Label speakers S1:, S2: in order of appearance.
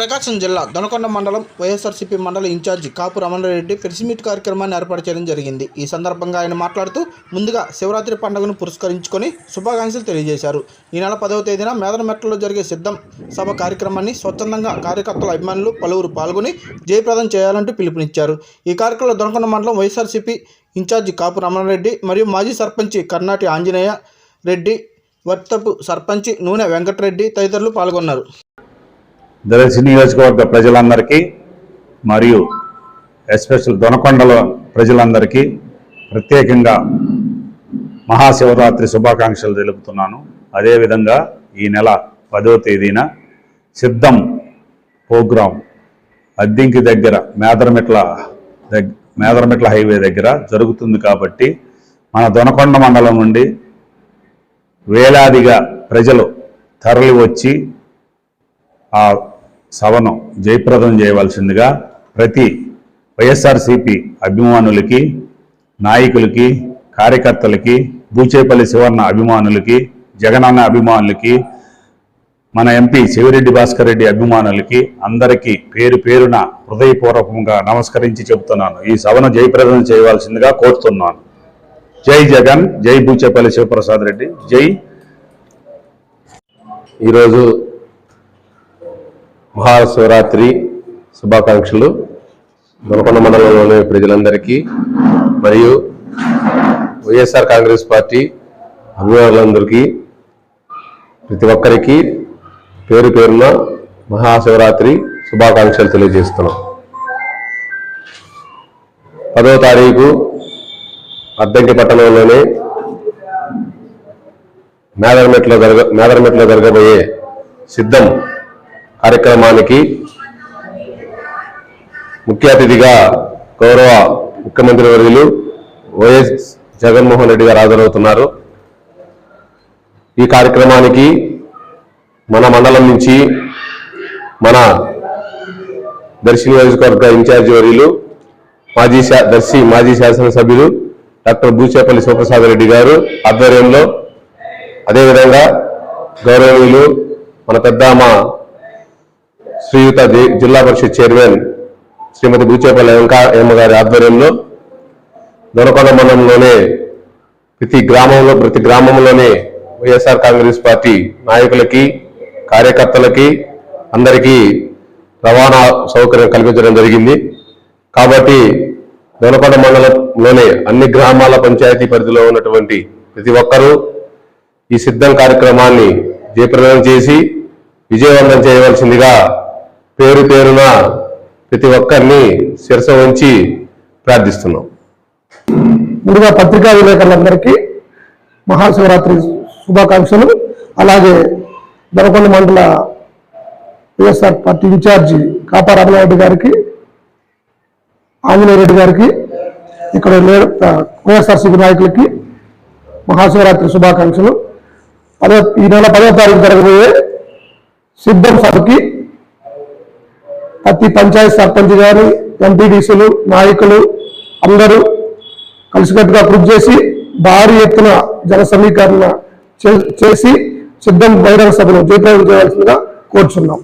S1: ప్రకాశం జిల్లా దొనకొండ మండలం వైఎస్ఆర్సీపీ మండల incharge Kapu Ramana Reddy press meet కార్యక్రమాన్ని ఏర్పాటు చేయడం జరిగింది. ఈ సందర్భంగా ఆయన మాట్లాడుతూ ముందుగా శివరాత్రి పండుగను పురస్కరించుకొని శుభాకాంక్షలు తెలియజేశారు. ఈ నెల పదవ తేదీన మేదనమెట్లలో జరిగే సిద్ధం సభ కార్యక్రమాన్ని స్వచ్ఛందంగా కార్యకర్తల అభిమానులు పలువురు పాల్గొని జయప్రదం చేయాలంటూ పిలుపునిచ్చారు. ఈ కార్యక్రమంలో దొనకొండ మండలం వైఎస్ఆర్సీపీ ఇన్ఛార్జి కాపు రమణారెడ్డి మరియు మాజీ సర్పంచి కర్ణాటి ఆంజనేయ రెడ్డి వర్తపు సర్పంచి నూనె వెంకటరెడ్డి తదితరులు పాల్గొన్నారు.
S2: దళసి నియోజకవర్గ ప్రజలందరికీ మరియు ఎస్పెషల్ దొనకొండల ప్రజలందరికీ ప్రత్యేకంగా మహాశివరాత్రి శుభాకాంక్షలు తెలుపుతున్నాను. అదేవిధంగా ఈ నెల పదో తేదీన సిద్ధం ప్రోగ్రాం అద్దింకి దగ్గర మేదరమెట్ల దగ్గ మేదరమెట్ల హైవే దగ్గర జరుగుతుంది కాబట్టి మన దొనకొండ మండలం నుండి వేలాదిగా ప్రజలు తరలి వచ్చి ఆ సభను జయప్రదం చేయవలసిందిగా ప్రతి వైఎస్ఆర్సిపి అభిమానులకి నాయకులకి కార్యకర్తలకి బూచేపల్లి శివన్న అభిమానులకి జగనన్న అభిమానులకి మన ఎంపీ శివిరెడ్డి భాస్కర్ రెడ్డి అభిమానులకి అందరికీ పేరు పేరున హృదయపూర్వకంగా నమస్కరించి చెబుతున్నాను. ఈ సభను జయప్రదం చేయవలసిందిగా కోరుతున్నాను. జై జగన్ జై బూచేపల్లి శివప్రసాద్ రెడ్డి. జై.
S3: ఈరోజు మహాశివరాత్రి శుభాకాంక్షలు. దొరకొండ మండలంలోని ప్రజలందరికీ మరియు వైఎస్ఆర్ కాంగ్రెస్ పార్టీ అభిమానులందరికీ ప్రతి ఒక్కరికి పేరు పేరున మహాశివరాత్రి శుభాకాంక్షలు తెలియజేస్తున్నాం. పదవ తారీఖు అద్దంకి పట్టణంలోనే మేదరమెట్లో జరగ మేదరమెట్లో జరగబోయే సిద్ధం కార్యక్రమానికి ముఖ్య అతిథిగా గౌరవ ముఖ్యమంత్రి వర్యులు వైఎస్ జగన్మోహన్ రెడ్డి గారు హాజరవుతున్నారు. ఈ కార్యక్రమానికి మన మండలం నుంచి మన దర్శి నియోజకవర్గ ఇన్ఛార్జి వర్యులు మాజీ దర్శి మాజీ శాసనసభ్యులు డాక్టర్ బూచేపల్లి శివప్రసాద్ రెడ్డి గారు ఆధ్వర్యంలో అదేవిధంగా గౌరవనీయులు మన పెద్దమ్మ శ్రీయుత జిల్లా పరిషత్ చైర్మన్ శ్రీమతి బూచేపల్లి వెంకయ్యమ్మ గారి ఆధ్వర్యంలో దొనకొండ మండలంలోనే ప్రతి గ్రామంలో ప్రతి గ్రామంలోనే వైఎస్ఆర్ కాంగ్రెస్ పార్టీ నాయకులకి కార్యకర్తలకి అందరికీ రవాణా సౌకర్యం కల్పించడం జరిగింది. కాబట్టి దొనకొండ మండలంలోనే అన్ని గ్రామాల పంచాయతీ పరిధిలో ఉన్నటువంటి ప్రతి ఒక్కరూ ఈ సిద్ధం కార్యక్రమాన్ని జయప్రదం చేసి విజయవంతం చేయవలసిందిగా పేరు పేరున ప్రతి ఒక్కరిని శిరస ఉంచి ప్రార్థిస్తున్నాం.
S4: ముందుగా పత్రికా విలేకరులందరికీ మహాశివరాత్రి శుభాకాంక్షలు. అలాగే దొరకొండ మండల YSR party incharge Kapa Ramanareddy గారికి ఆంజనేయ రెడ్డి గారికి ఇక్కడ వైఎస్ఆర్సీపీ నాయకులకి మహాశివరాత్రి శుభాకాంక్షలు. అదే ఈ నెల పదో తారీఖు జరగబోయే సిద్ధం సభకి ప్రతి పంచాయత్ సర్పంచ్ గారు ఎంపీడీసీలు నాయకులు అందరూ కలిసికట్టుగా కృషి చేసి భారీ ఎత్తున జన సమీకరణ చే- చేసి సిద్ధం బహిరంగ సభను జయప్రదం చేయాల్సిందిగా కోరుచున్నాం.